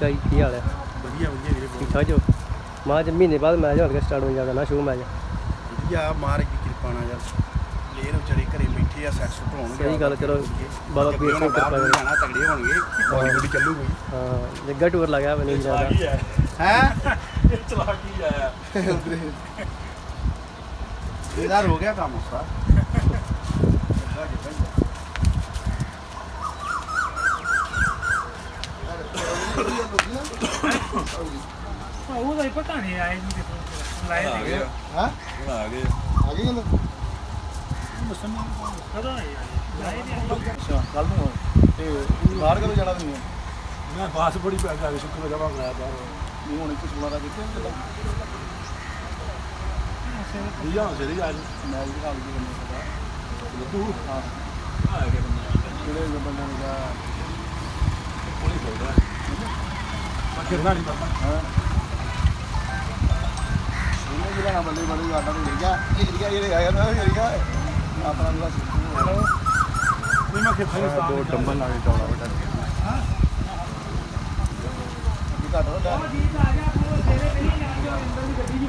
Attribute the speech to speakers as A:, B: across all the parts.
A: ਕਾਈ ਕੀ ਹਾਲ ਹੈ?
B: ਵਧੀਆ ਵਧੀਆ ਵੀਰੇ
A: ਠੀਕ ਠਾਕ ਜੋ? ਮਾਂ ਚ ਮਹੀਨੇ ਬਾਅਦ ਮੈਚ ਹੋ ਗਿਆ ਸਟਾਰਟ ਹੋ ਜਾਣਾ ਨਾ ਸ਼ੂ ਮੈਚ
B: ਵਧੀਆ ਮਾਰ ਦੀ ਕਿਰਪਾ ਨਾਲ ਯਾਰ। ਪਲੇਅਰ ਵਿਚਾਰੇ ਘਰੇ ਬੈਠੇ ਆ ਸੈਕਸ ਹੋਣਗੇ
A: ਸਹੀ ਗੱਲ, ਚਲੋ, ਬਾਬਾ
B: ਉਹਨਾਂ ਬਾਹਰ
A: ਕਿਰਪਾ
B: ਨੂੰ ਜਾਣਾ ਤਗੜੇ ਹੋਣਗੇ ਬੋਲੀ ਬੋਲੀ ਚੱਲੂਗੀ।
A: ਹਾਂ ਜੱਗਾ ਟੂਰ ਲਗਿਆ ਮੈਨੂੰ ਜ਼ਿਆਦਾ।
B: ਹੈ?
C: ਚਲਾ ਕੀ ਆਇਆ
B: ਇਹਦਾ ਹੋ ਗਿਆ ਕੰਮ ਉਸਾ
D: ਉਹ ਤਾਂ ਪਤਾ ਨਹੀਂ ਆਏ ਨਹੀਂ ਕਿਤੋਂ ਲਾਏ
C: ਆ
D: ਸੀਗੇ।
C: ਗਏ?
E: ਹਾਂ?
C: ਹੁਣ ਆ ਗਏ?
E: ਆ ਗਈ ਗੱਲ
D: ਕਦੋਂ ਆਏ ਲਾਏ ਨਹੀਂ
E: ਅੱਛਾ ਕੱਲ ਨੂੰ ਤੇ ਬਾਹਰ ਕਦੋਂ ਜਾਣਾ ਤੁਸੀਂ?
C: ਮੈਂ ਬਾਸ ਬੜੀ ਪੈ ਗਿਆ ਸ਼ੁਕਰ ਜਮਾ ਮੈਂ ਬਾਹਰ।
E: ਨਹੀਂ ਹੁਣ ਇੱਕ ਸੁਣਾ ਦਾ ਕਿੱਥੇ ਚੱਲਾਂ
C: ਦੀਆ ਸਰੀ ਅੱਜ
E: ਮੈਂ ਵੀ ਹਾਲ ਦੀ ਬੰਦੇ ਦਾ
C: ਤੂੰ?
E: ਹਾਂ।
C: ਆ ਗਏ ਬੰਦਾ।
E: ਕਿਹੜੇ ਬੰਦੇ ਦਾ
C: ਕੋਲੀ ਬੋਲਦਾ ਮੈਂ ਕਿਰਨਾ
E: ਆਟਾ ਨਹੀਂ ਗਿਆ ਇਹ ਗਿਆ ਇਹ ਆਇਆ ਨਾ ਇਹ ਗਿਆ। ਆਪਣਾ ਜਿਹੜਾ
C: ਨਹੀਂ ਮੈਂ ਕਿੱਥੇ
E: ਦੋ ਡੰਬਲ ਲਾ ਕੇ ਚੌੜਾ ਬਟਾ ਇਹ ਘੱਟ ਵੱਡਾ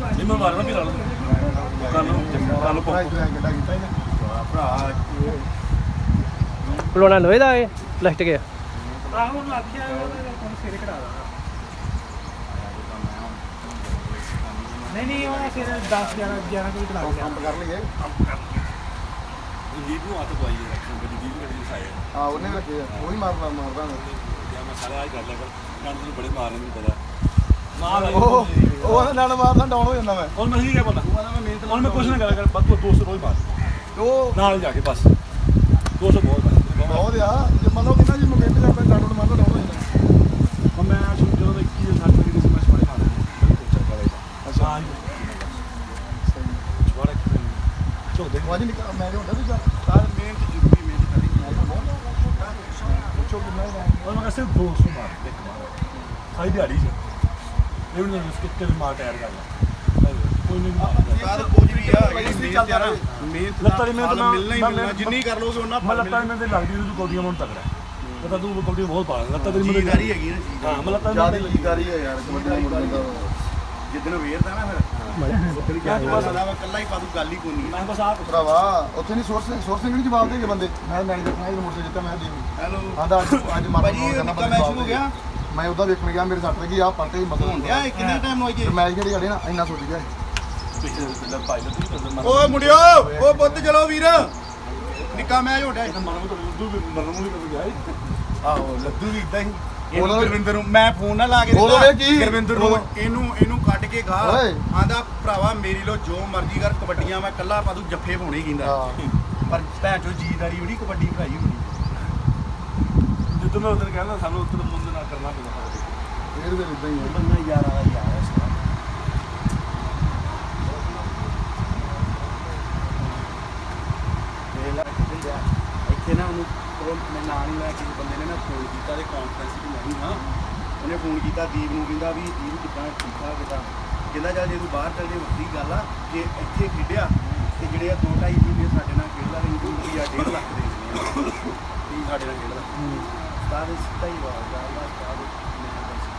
C: ਨਹੀਂ ਮੈਂ ਮਾਰਨਾ ਵੀ ਲਾ ਲਵਾਂ ਕੱਲ ਨੂੰ ਕੱਲ ਨੂੰ
E: ਭਰਾ ਇਤਨਾ ਕੀਤਾ
A: ਲੋਹੇ ਦਾ ਇਹ ਪਲਾਸਟਿਕ ਹੈ
D: ਆਹੋ, ਲੱਗ ਗਿਆ ਉਹ ਸਿਰੇ ਕਢਾ ਦਾ ਨਹੀਂ ਨਹੀਂ ਉਹ ਫਿਰ 10 11 11 ਕੋਈ ਕਢਾ ਗਿਆ।
E: ਪੰਪ ਕਰ ਲਈਏ।
C: ਜੀਬ ਨੂੰ ਹੱਥ ਪਵਾਈਏ ਰੱਖਾਂ ਗੱਡੀ ਦੀ ਵੀ ਗੱਡੀ ਸਾਇਆ
E: ਹਾਂ ਉਹਨੇ ਰੱਖੇ ਆ। ਉਹ ਹੀ ਮਾਰਦਾ ਮਾਰਦਾ
C: ਜਾਂ ਮੈਂ ਸਾਰਾ ਆਜ ਕਰ ਲਿਆ ਕਰ ਕੰਨ ਨੂੰ ਬੜੇ ਮਾਰਨ ਨੂੰ ਪਤਾ ਮਾਰ
E: ਉਹ ਉਹ ਨਾਲ ਮਾਰਦਾ ਡਾਊਨ ਹੋ ਜਾਂਦਾ ਮੈਂ।
C: ਹੁਣ ਮੈਂ ਕੀ ਪਤਾ
E: ਉਹ ਕਹਿੰਦਾ ਮੈਂ ਮਿਹਨਤ
C: ਹੁਣ ਮੈਂ ਕੁਛ ਨਾ ਕਰਿਆ ਕਰ ਬਸ ਤੂੰ 200 ਰੋਜ਼ ਮਾਰ।
E: ਉਹ
C: ਨਾਲ ਜਾ ਕੇ ਬਸ। 200 ਬਹੁਤ ਬਸ
E: ਬਹੁਤ ਆ। ਜੇ ਮੰਨ ਲਓ ਕਿੰਨਾ ਜੀ ਦਾ ਆਪਣੇ ਡਾਊਨ ਮਾਰਦਾ ਡਾਊਨ ਹੋ ਜਾਂਦਾ।
C: ਮੈਂ ਸ਼ੁਰੂ ਜਦੋਂ ਦਾ 21 ਸਾਲ ਦੀ ਸੀ ਮੈਂ ਸਵਾਰੇ ਖਾਣਾ ਬਿਲਕੁਲ ਚੱਲ ਰਿਹਾ
E: ਅੱਛਾ।
C: ਹਾਂ ਸਵਾਰੇ ਚੋਕ ਦੇ
E: ਉਹ ਅੱਜ ਨਿਕਲ ਮੈਂ ਹੁੰਦਾ ਤੂੰ ਜਾ
B: ਸਾਰ ਮਿਹਨਤ ਜ਼ਰੂਰੀ ਮਿਹਨਤ ਕਰਨੀ
E: ਪੁੱਛੋ ਕਿੰਨਾ ਹੈ।
C: ਉਹ ਮੈਂ ਸਿਰਫ 200 ਮਾਰ ਇੱਕ ਮਾਰ। ਸਾਈ ਦਿਹਾੜੀ ਚ। ਇਹ ਵੀ ਨਹੀਂ ਸਕਿੱਟ ਤੇ ਮਾਰ ਟਾਇਰ ਕਰ ਲਾ ਕੋਈ ਨਹੀਂ
B: ਸਾਰ ਕੁਝ ਵੀ ਆ ਜਿਹੜੀ ਮਿਹਨਤ ਆ। ਨਾ ਮਿਹਨਤ
C: ਲੱਤਾਂ ਦੀ ਮਿਹਨਤ
B: ਫਲ
C: ਨਾਲ
B: ਮਿਲਣਾ ਹੀ
C: ਮੈਂ-
B: ਮਿਲਣਾ। ਜਿੰਨੀ ਕਰ ਲੋਗੇ ਉਹਨਾਂ
C: ਮੈਂ ਲੱਤਾਂ ਤੇ ਲੱਗਦੀ ਤੂੰ ਕੌਡੀਆਂ ਮੋਂ ਤਗੜਾ ਪਤਾ ਤੂੰ ਕੌਡੀਆਂ ਬਹੁਤ ਪਾ ਲੱਤਾਂ ਤੇਰੀ
B: ਜੀਦਾਰੀ ਹੈਗੀ ਨਾ
C: ਹਾਂ ਮੈਂ ਲੱਤਾਂ
E: ਜ਼ਿਆਦਾ ਜੀਦਾਰੀ ਹੈ ਯਾਰ ਕਬੱਡੀ ਦਾ
B: ਜਿੱਦਣ ਵੇਰਦਾ ਨਾ ਫਿਰ। ਇਕੱਲਾ ਹੀ ਪਾਦੂ ਗੱਲ ਹੀ ਕੋਈ ਨਹੀਂ
C: ਮੈਂ ਬਸ ਆਪ
E: ਭਰਾਵਾ ਉੱਥੇ ਨਹੀਂ ਸੋਰਸ ਸੋਰਸਿੰਗ ਨਹੀਂ ਜਵਾਬ ਦੇਗੇ ਬੰਦੇ। ਮੈਂ ਮੈਚ ਦੇਖਣਾ ਇਹ ਮੋਟਰ ਜਿੱਤਾ ਮੈਂ ਦੇਵੀ।
B: ਹੈਲੋ।
E: ਆਂਦਾ ਅੱਜ ਅੱਜ ਮਾਰ
B: ਭਾਜੀ ਨਿੱਕਾ ਮੈਚ ਹੋ ਗਿਆ।
E: ਮੈਂ ਉਹਦਾ ਵੇਖਣ ਗਿਆ ਮੇਰੇ ਸੱਟ ਲੱਗੀ ਆ ਪਲਟੇ ਹੀ ਮਤਲਬ
B: ਹੁੰਦਿਆ ਇਹ ਕਿੰਨੇ ਟਾਈਮ ਹੋਈ ਜੇ
E: ਮੈਚ ਜਿਹੜੀ ਖੜੇ ਨਾ ਇੰਨਾ ਸੋਚ ਗਿਆ
C: ਮਨ
B: ਓਏ ਮੁੰਡਿਓ ਓ ਪੁੱਤ ਚਲੋ ਵੀਰ। ਨਿੱਕਾ ਮੈਚ ਹੋ ਗਿਆ
C: ਮਨ ਵੀ ਮਰਨ ਨੂੰ ਵੀ ਗਿਆ
B: ਆਹੋ ਲੱਦੂ ਵੀ ਇਦਾਂ ਹੀ।
E: ਉਹਦਾ-
B: ਇਹਨੂੰ ਗੁਰਵਿੰਦਰ ਨੂੰ ਮੈਂ ਫੋਨ ਨਾ ਲਾ ਕੇ
E: ਉਹਦਾ
B: ਦਿੱਤਾ,
E: ਵੇ ਕੀ?
B: ਗੁਰਵਿੰਦਰ ਨੂੰ
E: ਉਹਦਾ-
B: ਇਹਨੂੰ ਇਹਨੂੰ ਕੱਢ ਕੇ ਗਾ
E: ਓਏ।
B: ਆਂਦਾ ਭਰਾਵਾ ਮੇਰੀ ਲੋ ਜੋ ਮਰਜ਼ੀ ਕਰ ਕਬੱਡੀਆਂ ਮੈਂ ਕੱਲਾ ਪਾਦੂ ਜੱਫੇ ਪਾਉਣੇ ਹੀ ਕਹਿੰਦਾ। ਪਰ ਭੈਣ ਚੋ ਜੀਦਾਰੀ ਵੀ ਨਹੀਂ ਕਬੱਡੀ ਭਰਾਈ ਹੁੰਦੀ
C: ਜਦੋਂ ਮੈਂ ਉਦੋਂ ਕਹਿੰਦਾ ਸਾਨੂੰ ਉੱਤਰ ਮੁੰਦ ਨਾਲ ਕਰਨਾ ਪੈਂਦਾ
E: ਫੇਰ ਵੀ ਇਦਾਂ ਹੀ ਹੈ।
B: ਬੰਦਾ ਯਾਰਾਂ ਦਾ ਯਾਰ ਹੈ ਸਾਰਾ ਵੇਖ ਲੈ ਕਿੱਥੇ ਗਿਆ ਇੱਥੇ ਉਹ ਮੈਂ ਨਾਂ ਨਹੀਂ ਲਿਆ ਕਿਸੇ ਬੰਦੇ ਨੇ ਨਾ ਫੋਨ ਕੀਤਾ ਤੇ ਕਾਨਫਰੰਸ ਵੀ ਨਹੀਂ ਹਾਂ। ਉਹਨੇ ਫੋਨ ਕੀਤਾ ਦੀਪ ਨੂੰ ਕਹਿੰਦਾ ਵੀ ਦੀਪ ਕਿੱਦਾਂ ਠੀਕ ਠਾਕ ਕਿੱਦਾਂ? ਕਹਿੰਦਾ ਚੱਲ ਜੇ ਤੂੰ ਬਾਹਰ ਚੱਲ ਜੇ ਵੱਡੀ ਗੱਲ ਆ ਜੇ ਇੱਥੇ ਖੇਡਿਆ ਤੇ ਜਿਹੜੇ ਆ ਦੋ ਢਾਈ ਮਹੀਨੇ ਸਾਡੇ ਨਾਲ ਖੇਡਦਾ ਰਹੀ ਤੂੰ ਰੁਪਈਆ 1.5 ਲੱਖ ਦੇ ਦੇਣੇ ਆ। ਕੀ ਸਾਡੇ ਨਾਲ ਖੇਡਦਾ। ਉਸਤਾਦ ਸਿੱਧਾ ਹੀ ਆ ਅੱਲਾ ਉਸਤਾਦ ਮੈਂ ਬਸ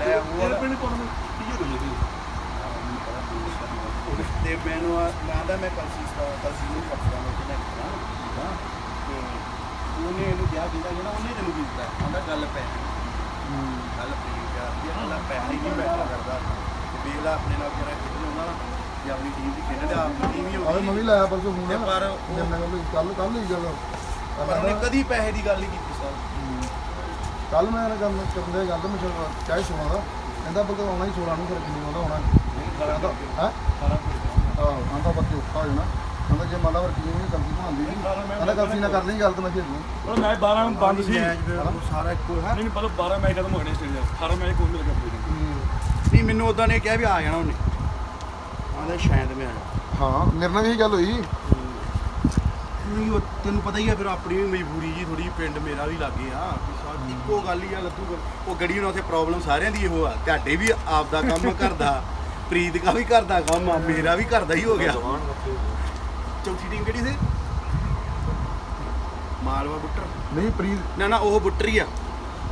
B: ਲੈ ਉਹ
C: ਪਿੰਡ ਕੋਲ ਨੂੰ ਕੀ ਹੋ।
B: ਤੇ ਮੈਨੂੰ ਆਂਦਾ ਮੈਂ ਕੱਲ ਸੀ ਕੱਲ ਸੀ ਨੂੰ ਪਰਸੋਂ ਨੂੰ ਕਿਹਾ ਕਿਹਾ ਤੇ ਕਹਿੰਦਾ ਜਿਹੜਾ ਉਹਨੇ ਤੈਨੂੰ ਕੀ ਦਿੱਤਾ ਆਂਦਾ ਗੱਲ ਪੈ ਗੱਲ ਪੈ ਗਿਆ ਇਹ ਗੱਲ ਪੈ ਨਹੀਂ ਬੈਠਾ ਕਰਦਾ। ਤੇ ਵੇਖ ਲੈ ਆਪਣੇ ਨਾਲ ਜਿਹੜਾ ਖੇਡਣ ਉਹਨਾਂ ਨਾਲ ਜੇ ਆਪਣੀ ਟੀਮ ਦੀ ਖੇਡਣ ਦੇ ਆਪਣੀ ਟੀਮ ਹੀ
E: ਆਹ
B: ਹੋ
E: ਮੈਂ ਵੀ ਲਾਇਆ ਪਰਸੋਂ ਫੋਨ।
B: ਤੇ ਪਰ ਉਹ-
E: ਜੰਨੇ ਕੋਲ ਕੱਲ ਕੱਲ ਹੀ ਗੱਲ
B: ਪਰ ਉਹਨੇ ਕਦੀ ਪੈਸੇ ਦੀ ਗੱਲ ਨਹੀਂ ਕੀਤੀ ਸਰ।
E: ਕੱਲ ਮੈਂ ਇਹਨਾਂ ਕੰਮ ਕਰਨ ਦੇ ਗੱਲ ਮੈਂ ਚਲ ਚਾਹੇ ਸੋਣਾ ਦਾ ਕਹਿੰਦਾ ਬਲਕਿ ਆਉਣਾ ਹੀ ਸੋਣਾ ਨੂੰ ਫਿਰ ਕਿੰਨੀ ਆਉਂਦਾ ਹੋਣਾ ਕਹਿੰਦਾ ਹੈ? ਆਹ ਆਂਦਾ ਬੱਕੇ ਔਖਾ ਹੋ ਜਾਣਾ। ਕਹਿੰਦਾ ਜੇ ਮੰਨ ਲਾ ਵਰ ਕੀ ਨਹੀਂ ਗਲਤੀ ਬਣਾਉਂਦੀ ਨਹੀਂ। ਕਹਿੰਦਾ ਗਲਤੀ ਨਾ ਕਰ ਲਈ ਗੱਲ ਤਾਂ ਮੈਂ ਖੇਡਣੀ
C: ਉਹ ਮੈਂ 12 ਨੂੰ ਬੰਦ ਸੀ।
B: ਮੈਚ ਫਿਰ ਉਹ ਸਾਰਾ ਇੱਕੋ ਹੈ।
C: ਨਹੀਂ ਪਹਿਲਾਂ 12 ਮੈਚ ਖਤਮ ਹੋ ਗਏ ਨੇ ਸਟੇਡੀਅਮ। 18 ਮੈਚ ਕੋਈ ਨਹੀਂ ਲੱਗਾ
B: ਨਹੀਂ ਮੈਨੂੰ ਉਦਾਂ ਨੇ ਕਿਹਾ ਵੀ ਆ ਜਾਣਾ ਉਹਨੇ। ਆਂਦਾ ਸ਼ਾਇਦ ਮੈਂ ਆ ਜਾਣਾ।
E: ਹਾਂ ਮੇਰੇ ਨਾਲ ਵੀ ਇਹੀ ਗੱਲ ਹੋਈ।
B: ਨਹੀਂ ਉਹ ਤੈਨੂੰ ਪਤਾ ਹੀ ਆ ਫਿਰ ਆਪਣੀ ਵੀ ਮਜਬੂਰੀ ਜੀ ਥੋੜੀ ਪਿੰਡ ਮੇਰਾ ਵੀ ਲੱਗੇ ਆ। ਇੱਕੋ ਗੱਲ ਹੀ ਆ ਲੱਤੂ। ਉਹ ਗੜੀ ਨੂੰ ਉੱਥੇ ਪ੍ਰੋਬਲਮ ਸਾਰਿਆਂ ਦੀ ਇਹੋ ਆ। ਤੁਹਾਡੇ ਵੀ ਆਪ ਦਾ ਕੰਮ ਘਰ ਦਾ ਪ੍ਰੀਤ ਦਾ ਵੀ ਘਰ ਦਾ ਕੰਮ ਆ ਮੇਰਾ ਵੀ ਘਰ ਦਾ ਹੀ ਹੋ ਗਿਆ। ਚੌਥੀ ਟੀਮ ਕਿਹੜੀ ਸੀ? ਮਾਲਵਾ ਬੁੱਟਰ।
E: ਨਹੀਂ ਪ੍ਰੀਤ।
B: ਨਾ ਨਾ ਉਹ ਬੁੱਟਰ ਹੀ ਆ।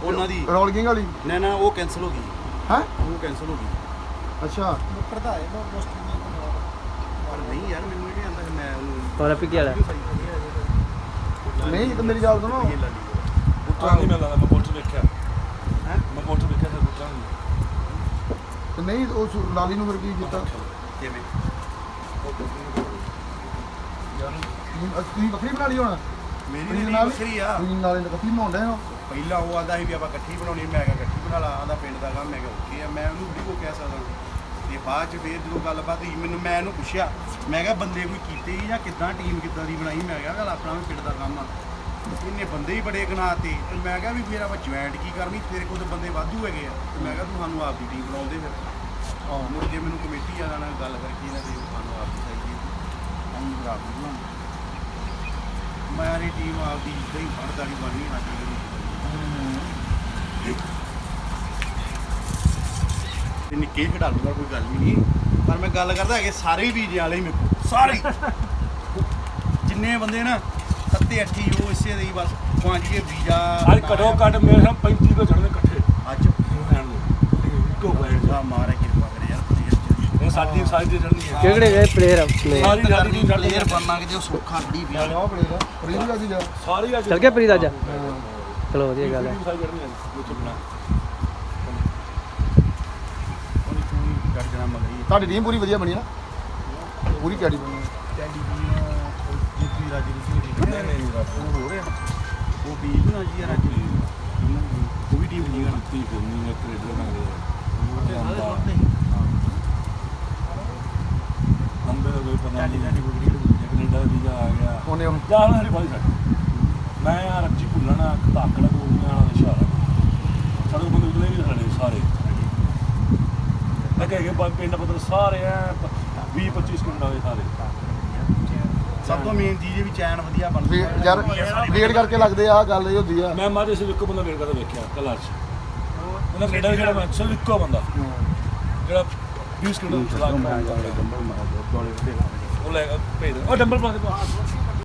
B: ਉਹਨਾਂ ਦੀ।
E: ਰੋਲਕਿੰਗ ਵਾਲੀ?
B: ਨਾ ਨਾ ਉਹ ਕੈਨਸਲ ਹੋ ਗਈ।
E: ਹੈ?
B: ਉਹ ਕੈਨਸਲ ਹੋ ਗਈ।
E: ਅੱਛਾ।
D: ਦਾ ਪੋਸਟ
B: ਪਰ ਨਹੀਂ ਯਾਰ ਮੈਨੂੰ ਇਹ ਨਹੀਂ ਆਂਦਾ ਕਿ ਮੈਂ ਉਹਨੂੰ
A: ਔਰ ਪਿੱਕੀ ਵਾਲਾ।
E: ਨਹੀਂ ਤੇ ਮੇਰੀ ਗੱਲ ਸੁਣੋ।
B: ਇਹ ਲਾ ਲਈ
C: ਪੁੱਤਰਾਂ ਨਹੀਂ ਮਿਲਦਾ ਮੈਂ ਪੁਲਿਸ ਵੇਖਿਆ।
B: ਹੈਂ?
C: ਮੈਂ ਪੁਲਿਸ ਵੇਖਿਆ ਤੇ ਪੁੱਤਰਾਂ ਨਹੀਂ।
E: ਤੇ ਨਹੀਂ ਉਹ ਲਾਲੀ ਨੂੰ ਫਿਰ ਕੀ ਕੀਤਾ?
B: ਕਿਵੇਂ?
E: ਤੁਸੀਂ ਤੁਸੀਂ ਵੱਖਰੀ ਬਣਾ ਲਈ ਹੁਣ?
B: ਮੇਰੀ ਨਹੀਂ ਵੱਖਰੀ ਆ।
E: ਤੁਸੀਂ ਨਾਲੇ ਇਕੱਠੀ ਬਣਾਉਂਦੇ ਹੋ?
B: ਪਹਿਲਾਂ ਉਹ ਆਂਦਾ ਸੀ ਵੀ ਆਪਾਂ ਇਕੱਠੀ ਬਣਾਉਣੀ ਮੈਂ ਕਿਹਾ ਇਕੱਠੀ ਬਣਾ ਲਾ ਆਂਦਾ ਪਿੰਡ ਦਾ ਕੰਮ ਮੈਂ ਕਿਹਾ ਓਕੇ ਆ ਮੈਂ ਉਹਨੂੰ ਬੜੀ ਕੋ ਕਹਿ ਸਕਦਾ ਤੇ ਬਾਅਦ ਚ ਫੇਰ ਜਦੋਂ ਗੱਲਬਾਤ ਹੋਈ ਮੈਨੂੰ ਮੈਂ ਇਹਨੂੰ ਪੁੱਛਿਆ ਮੈਂ ਕਿਹਾ ਬੰਦੇ ਕੋਈ ਕੀਤੇ ਜਾਂ ਕਿੱਦਾਂ ਟੀਮ ਕਿੱਦਾਂ ਦੀ ਬਣਾਈ? ਮੈਂ ਕਿਹਾ ਗੱਲ ਆਪਣਾ ਵੀ ਪਿੰਡ ਦਾ ਕੰਮ ਆ। ਇਹਨੇ ਬੰਦੇ ਹੀ ਬੜੇ ਗਨਾਤੇ ਤੇ ਮੈਂ ਕਿਹਾ ਵੀ ਫੇਰ ਆਪਾਂ ਜੁਆਇੰਟ ਕੀ ਕਰਨੀ? ਤੇਰੇ ਕੋਲ ਤਾਂ ਬੰਦੇ ਵਾਧੂ ਹੈਗੇ ਆ। ਤੇ ਮੈਂ ਕਿਹਾ ਤੂੰ ਸਾਨੂੰ ਆਪਦੀ ਟੀਮ ਬਣਾਉਂਦੇ ਫਿਰ।
E: ਹਾਂ।
B: ਮੁੜ ਕੇ ਮੈਨੂੰ ਕਮੇਟੀ ਵਾਲਿਆਂ ਨਾਲ ਗੱਲ ਕਰਕੇ ਇਹਨਾਂ ਦੇ ਸਾਨੂੰ ਆਪਦੀ ਚਾਹੀਦੀ ਅਸੀਂ ਬਰਾਬਰ ਬਣਾਉਂਦੇ। ਮੈਂ ਯਾਰ ਟੀਮ ਆਪਦੀ ਇਦਾਂ ਹੀ ਫੜਦਾ ਨਹੀਂ ਬਣਨੀ ਨਾ ਤੇ ਨਿੱਕੇ ਖਿਡਾਰੀ ਦਾ ਕੋਈ ਗੱਲ ਨਹੀਂ ਪਰ ਮੈਂ ਗੱਲ ਕਰਦਾ ਹੈਗੇ, ਸਾਰੇ ਵੀਜ਼ੇ ਵਾਲੇ ਹੀ ਮੇਰੇ ਸਾਰੇ ਜਿੰਨੇ ਬੰਦੇ ਨਾ, ਸੱਤੇ ਅੱਠੀ ਉਹ ਇਸੇ ਦੇ ਹੀ ਬਸ, ਪੰਜ ਕੇ ਵੀਜ਼ਾ
C: ਅੱਜ ਘਟੋ ਘਟ ਮੇਰੇ ਸਾਹ 35 ਤੋਂ ਚੜਨੇ ਇਕੱਠੇ
B: ਅੱਜ
C: ਰਹਿਣ ਦੇ ਇੱਕੋ ਬੈਠ
B: ਆ ਮਾਰੇ ਕਿਰਪਾ ਕਰੇ ਯਾਰ ਪਲੇਅਰ
C: ਸਾਡੀ ਦੀ ਚੜਨੀ ਹੈ।
A: ਕਿਹੜੇ ਗਏ ਪਲੇਅਰ ਆਪਣੇ
C: ਸਾਰੀ ਸਾਡੀ ਦੀ ਚੜਨੀ
B: ਪਲੇਅਰ ਬਣਨਾ ਕਿ ਜੋ ਸੌਖਾ ਬੜੀ ਵੀ
E: ਆਹ ਪੜੇਗਾ ਫਰੀਦ ਵੀ ਅੱਜ ਜਾ
C: ਸਾਰੀ ਅੱਜ
A: ਚੱਲ ਗਿਆ ਪ੍ਰੀਤ ਅੱਜ? ਚਲੋ ਵਧੀਆ ਗੱਲ ਹੈ।
C: ਸਾਰੀ ਚੜਨੀ ਹੈ। ਚੁੱਪਣਾ
E: ਤੁਹਾਡੀ ਟੀਮ ਪੂਰੀ ਵਧੀਆ ਬਣੀ ਨਾ? ਪੂਰੀ ਕੈਡੀ ਬਣੀ
B: ਦੀ ਜੀਤੀ ਰਾਜੀ ਦੀ ਹੋਣੀ
C: ਨਹੀਂ ਨਹੀਂ
B: ਉਹ ਹੋ। ਰਿਹਾ ਉਹ ਵੀ ਨਾ ਜੀ ਰਾਜੀ ਉਹ ਵੀ ਟੀਮ ਨਹੀਂ ਗਣਾ
C: ਤੀ ਫਿਰਨੀ ਹੈ ਕ੍ਰੈਡਿਟ ਮੰਗਦੇ ਅੰਬੇ ਦਾ ਕੋਈ ਪਤਾ
B: ਟੈਡੀ
C: ਨਹੀਂ
B: ਟੈਡੀ ਬਗੜੀ
C: ਕੈਨੇਡਾ ਦਾ ਵੀਜ਼ਾ ਆ ਗਿਆ
E: ਉਹਨੇ ਹੁਣ
C: ਜਾਨ ਸਾਡੀ ਬੜੀ ਸਾਡੀ ਮੈਂ ਯਾਰ ਰੱਜੀ ਭੁੱਲਣਾ ਧਾਕੜਾ ਬੋਲਣਾ ਵਾਲਾ ਇਸ਼ਾਰਾ ਸਾਡੇ। ਬੰਦੇ ਉਤਲੇ ਵੀ ਸਾਡੇ ਸਾਰੇ ਲੱਗੇ ਕਿ ਪਿੰਡ ਪੱਧਰ ਸਾਰੇ ਐ 20 25 ਕਿੰਡਾ ਦੇ ਸਾਰੇ।
B: ਸਭ ਤੋਂ ਮੇਨ ਚੀਜ਼ ਇਹ ਵੀ ਚੈਨ ਵਧੀਆ ਬਣਦਾ
E: ਵੇ- ਯਾਰ ਵੇਟ ਕਰਕੇ ਲੱਗਦੇ ਆ ਗੱਲ ਇਹ ਹੁੰਦੀ ਆ।
C: ਮੈਂ ਮਾਰੇ ਸਿਰ ਇੱਕੋ ਬੰਦਾ ਵੇਖ ਕੇ ਵੇਖਿਆ ਕਲਾਰ ਚ। ਉਹਨਾਂ ਕੈਨੇਡਾ ਦਾ ਜਿਹੜਾ ਮੈਂ ਸਿਰ ਇੱਕੋ ਬੰਦਾ। ਜਿਹੜਾ 20 ਕਿਲੋ ਚਲਾ ਕੇ ਉਹ ਲੈ ਭੇਜ ਦੇ। ਉਹ ਡੰਬਲ ਪਾ ਦੇ।